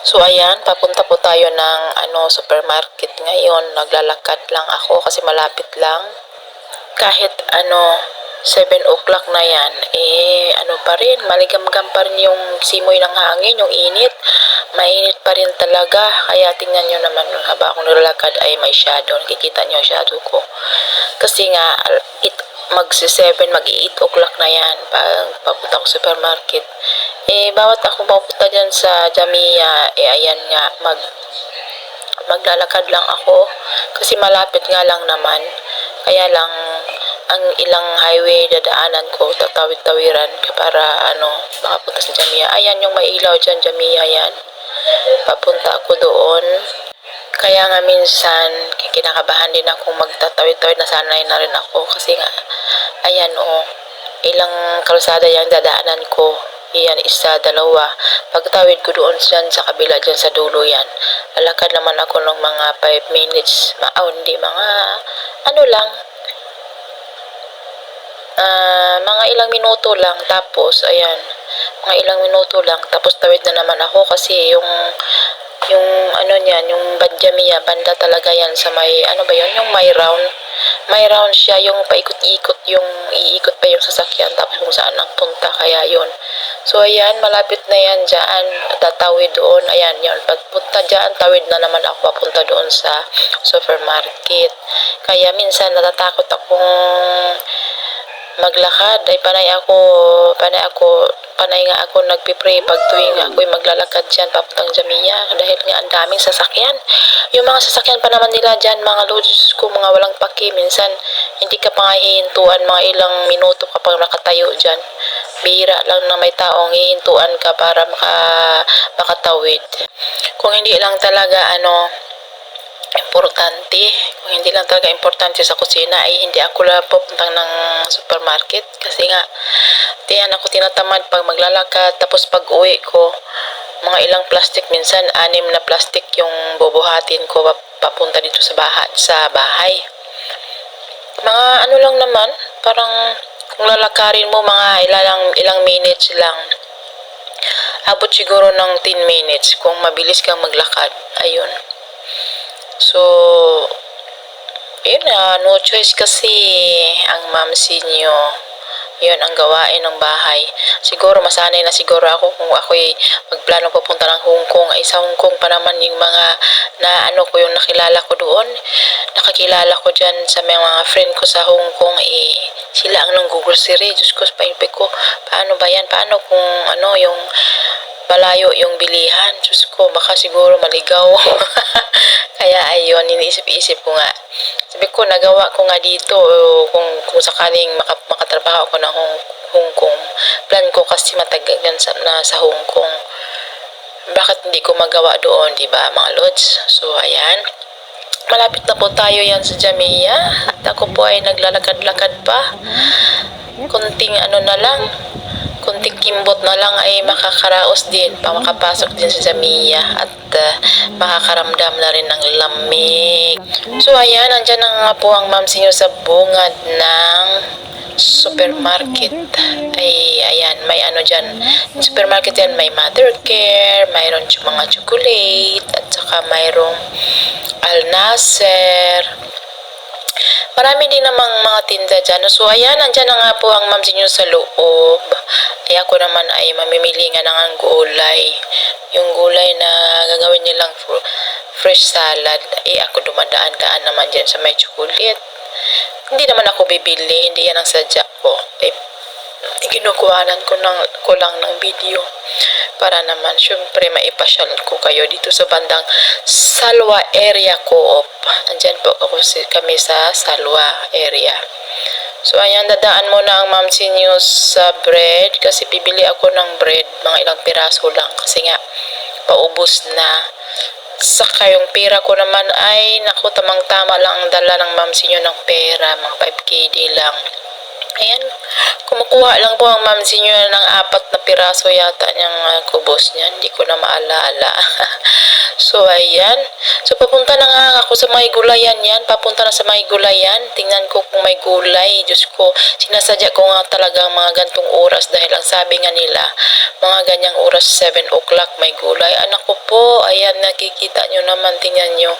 So ayan, papunta po tayo ng ano supermarket ngayon. Naglalakad lang ako kasi malapit lang. Kahit ano 7 o'clock na yan, eh ano pa rin, maligam-gam pa rin yung simoy ng hangin, yung init. Mainit pa rin talaga. Kaya tingnan nyo naman haba akong naglalakad ay may shadow. Nakikita nyo yung shadow ko. Kasi nga, it, magsi-7, mag-8 o'clock na yan pag papunta sa supermarket. Eh, bawat ako papunta dyan sa Jamia, eh ayan nga, mag maglalakad lang ako kasi malapit nga lang naman. Kaya lang ang ilang highway dadaanan ko, tatawid-tawiran para ano, makapunta sa Jamia. Ayan yung may ilaw dyan, Jamia yan. Papunta ako doon. Kaya nga minsan, kinakabahan din ako magtatawid-tawid, nasanay na rin ako kasi nga, ayan o, ilang kalsada yung dadaanan ko. Iyan, isa, dalawa. Pagtawid ko doon dyan sa kabila, dyan sa dulo yan. Lalakad naman ako ng mga 5 minutes. Ma oh, hindi, mga, ano lang, ah, mga ilang minuto lang. Tapos, ayan, mga ilang minuto lang. Tapos tawid na naman ako kasi yung yung ano niyan, yung Badjamia, banda talaga yan sa may, ano ba yun, yung may round. May round siya, yung paikot-ikot, yung iikot pa yung sasakyan, tapos kung saan ang punta, kaya yun. So, ayan, malapit na yan dyan, tatawid doon, ayan, yun. Pagpunta dyan, tawid na naman ako papunta doon sa supermarket. Kaya minsan natatakot akong maglakad ay panay ako panay ako panay nga ako nagpipray pag tuwing ako'y maglalakad dyan papuntang Jamia dahil nga ang daming sasakyan. Yung mga sasakyan pa naman nila dyan mga lods ko mga walang paki minsan hindi ka pa nga mga ilang minuto kapag nakatayo dyan. Bihira lang na may taong hihintuan ka para maka, makatawid. Kung hindi lang talaga ano importante. Kung hindi lang talaga importante sa kusina ay hindi ako lang pupunta ng supermarket. Kasi nga diyan ako tinatamad pag maglalakad tapos pag uwi ko mga ilang plastic minsan anim na plastic yung bubuhatin ko pap- papunta dito sa bahay sa bahay. Mga ano lang naman parang kung lalakarin mo mga ilang ilang minutes lang. Abot siguro ng 10 minutes kung mabilis kang maglakad. Ayun So, yun na, no choice kasi ang mamsi niyo. Yun ang gawain ng bahay. Siguro masanay na siguro ako kung ako'y magplano papunta ng Hong Kong. Ay sa Hong Kong pa naman yung mga na ano ko yung nakilala ko doon. Nakakilala ko dyan sa mga, friend ko sa Hong Kong. Eh, sila ang nang Google Siri. Diyos ko, paipik ko. Paano ba yan? Paano kung ano yung malayo yung bilihan. Diyos ko, baka siguro maligaw. Kaya ayun, iniisip-isip ko nga. Sabi ko, nagawa ko nga dito kung, kung sakaling maka, makatrabaho ako ng Hong, Hong Kong. Plan ko kasi matagal yan sa, na sa Hong Kong. Bakit hindi ko magawa doon, di ba mga lods? So, ayan. Malapit na po tayo yan sa Jamia. At ako po ay naglalakad-lakad pa. Kunting ano na lang, kunting kimbot na lang ay makakaraos din pa makapasok din sa Jamia at uh, makakaramdam na rin ng lamig. So ayan, andyan na nga po ang ma'am sinyo sa bungad ng supermarket. Ay, ayan, may ano dyan. Supermarket yan, may mother care, mayroon yung mga chocolate, at saka mayroong Al Nasser, Marami din namang mga tinda dyan. So, ayan, nandyan na nga po ang ma'am sinyo sa loob. Ay ako naman ay mamimili nga ng ang gulay. Yung gulay na gagawin nilang fr- fresh salad. Eh, ako dumadaan-daan naman dyan sa may chocolate. Hindi naman ako bibili. Hindi yan ang sadya ko. Eh, kinukuhanan ko, ng, ko lang ng video para naman syempre maipasyal ko kayo dito sa bandang Salwa area co-op. Andyan po ako si, kami sa Salwa area. So ayan, dadaan mo na ang Ma'am News sa bread kasi bibili ako ng bread, mga ilang piraso lang kasi nga paubos na. Saka yung pera ko naman ay naku tamang-tama lang ang dala ng Ma'am Sinyo ng pera, mga 5KD lang. Ayan, kumukuha lang po ang ma'am sinyo ng apat na piraso yata niyang uh, kubos niya. Hindi ko na maalala. So, ayan. So, papunta na nga ako sa may gulayan yan. Papunta na sa may gulayan. Tingnan ko kung may gulay. Diyos ko, sinasadya ko nga talaga mga gantong oras dahil ang sabi nga nila, mga ganyang oras 7 o'clock may gulay. Anak ko po, ayan, nakikita nyo naman, tingnan nyo.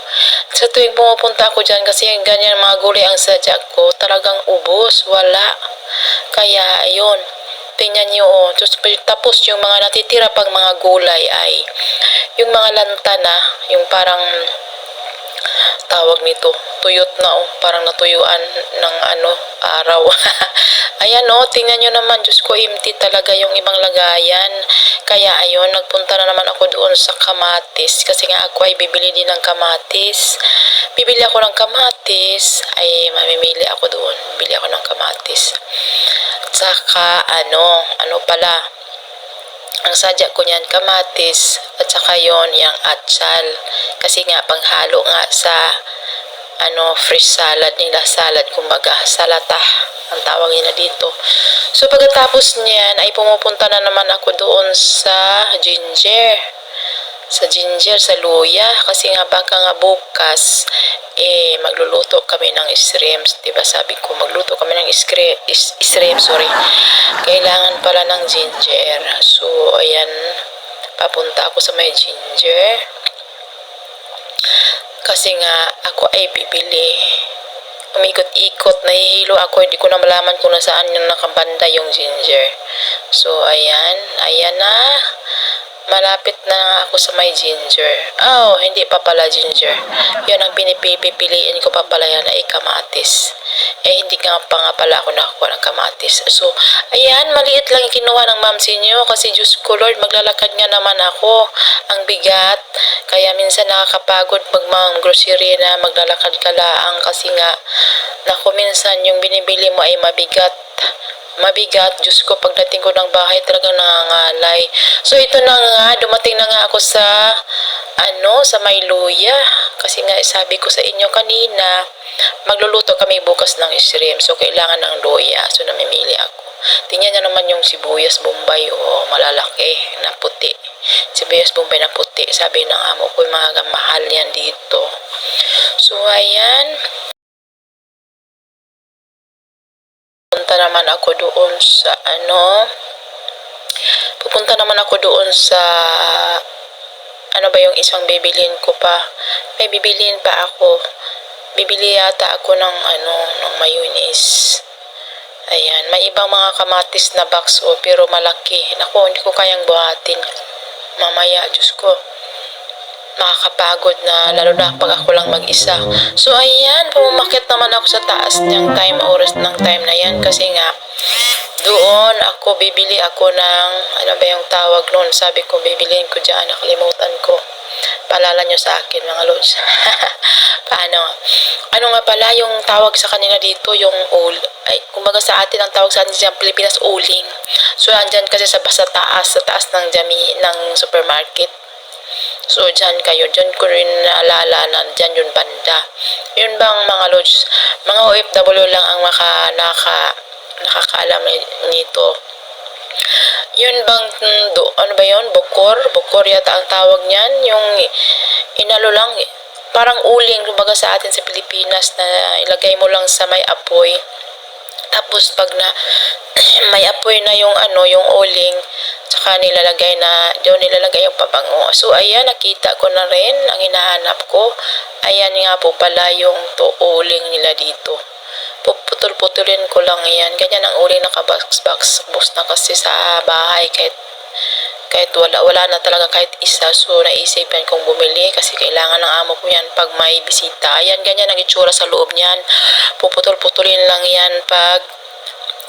Sa tuwing pumupunta ako dyan, kasi ganyan mga gulay ang sadya ko, talagang ubos, wala. Kaya, ayun, tingnan nyo, oh. Tapos, yung mga natitira pang mga gulay ay, yung mga lantana, yung parang, tawag nito, tuyot na oh, parang natuyuan ng ano, araw. Ayan oh, tingnan nyo naman, Diyos ko, empty talaga yung ibang lagayan. Kaya ayun, nagpunta na naman ako doon sa kamatis, kasi nga ako ay bibili din ng kamatis. Bibili ako ng kamatis, ay mamimili ako doon, bibili ako ng kamatis. Saka ano, ano pala, ang sadya ko niyan kamatis at saka yon yung atsal. Kasi nga panghalo nga sa ano fresh salad nila salad kumbaga salata ang tawag nila dito. So pagkatapos niyan ay pumupunta na naman ako doon sa ginger sa ginger, sa luya, kasi nga baka nga bukas, eh, magluluto kami ng shrimps, ba sabi ko, magluto kami ng shrimps, sorry, kailangan pala ng ginger, so, ayan, papunta ako sa may ginger, kasi nga, ako ay bibili, umikot-ikot, nahihilo ako, hindi ko na malaman kung nasaan yung nakabanda yung ginger, so, ayan, ayan na, Malapit na ako sa may ginger. Oh, hindi pa pala ginger. Yan ang pinipipiliin ko pa pala yan ay kamatis. Eh, hindi nga pa nga pala ako nakakuha ng kamatis. So, ayan, maliit lang kinuha ng ma'am sinyo kasi Diyos ko Lord, maglalakad nga naman ako. Ang bigat. Kaya minsan nakakapagod pag mga grocery na maglalakad ka laang kasi nga, naku, minsan yung binibili mo ay mabigat mabigat. Diyos ko, pagdating ko ng bahay, talagang nangangalay. So, ito na nga, dumating na nga ako sa, ano, sa may luya. Kasi nga, sabi ko sa inyo kanina, magluluto kami bukas ng shrimp. So, kailangan ng luya. So, namimili ako. Tingnan niya naman yung sibuyas bombay, o malalaki na puti. Sibuyas bombay na puti. Sabi ng amo ko, mga mahal yan dito. So, ayan. Pupunta naman ako doon sa ano pupunta naman ako doon sa ano ba yung isang bibilin ko pa? May bibilin pa ako. Bibili yata ako ng ano ng mayonnaise ayan may ibang mga kamatis na box oh, pero malaki. Naku hindi ko kayang buhatin. Mamaya Diyos ko makakapagod na lalo na pag ako lang mag-isa. So ayan, pumakit naman ako sa taas niyang time oras ng time na yan. Kasi nga doon ako bibili ako ng ano ba yung tawag noon sabi ko bibiliin ko dyan nakalimutan ko. Paalala nyo sa akin mga lods. Paano? Ano nga pala yung tawag sa kanila dito? Yung ul ay kumbaga sa atin ang tawag sa atin sa Pilipinas uling. So andyan kasi sa, sa taas sa taas ng jami ng supermarket So, dyan kayo. Dyan ko rin naalala na dyan yung banda. Yun bang mga lods, mga OFW lang ang maka, naka, nakakaalam nito. Yun bang, mm, do, ano ba yun? Bukor? Bukor yata ang tawag niyan. Yung inalo lang, parang uling, kumbaga sa atin sa Pilipinas na ilagay mo lang sa may apoy. Tapos pag na may apoy na yung ano, yung uling, tsaka nilalagay na, doon nilalagay yung pabango. So, ayan, nakita ko na rin, ang hinahanap ko. Ayan nga po pala yung to uling nila dito. Puputol-putulin ko lang yan. Ganyan ang uling nakabox-box. Box na kasi sa bahay kahit kahit wala, wala na talaga kahit isa. So, naisipan kong bumili kasi kailangan ng amo ko yan pag may bisita. Ayan, ganyan ang itsura sa loob niyan. Puputol-putulin lang yan pag,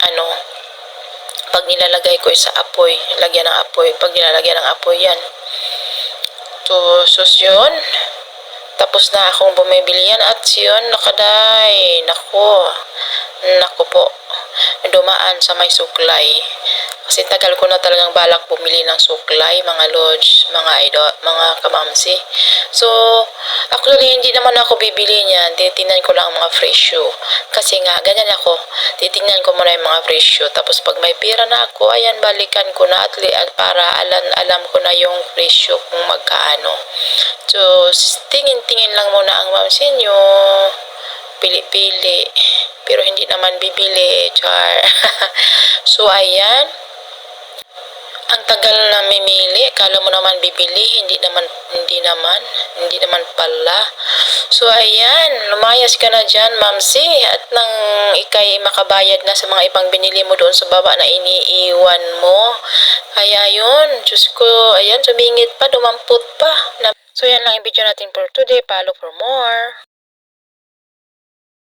ano, pag nilalagay ko sa apoy, lagyan ng apoy, pag nilalagyan ng apoy yan. So, sus yun. Tapos na akong bumibili yan at yun, nakaday. Nako. Nako po. Dumaan sa may suklay. Kasi tagal ko na talagang balak bumili ng suklay, mga lodge, mga idol, mga kamamsi. So, actually, hindi naman ako bibili niyan. Titingnan ko lang ang mga presyo. Kasi nga, ganyan ako. Titingnan ko muna yung mga presyo. Tapos pag may pira na ako, ayan, balikan ko na at para alam, alam ko na yung presyo kung magkaano. So, tingin-tingin lang muna ang mamsi nyo. Pili-pili. Pero hindi naman bibili. Char. so, ayan ang tagal na mimili, kala mo naman bibili, hindi naman, hindi naman, hindi naman pala. So, ayan, lumayas ka na dyan, mamsi, at nang ikay makabayad na sa mga ibang binili mo doon sa baba na iniiwan mo. Kaya yun, Diyos ko, ayan, sumingit pa, dumampot pa. So, yan lang yung video natin for today. Follow for more.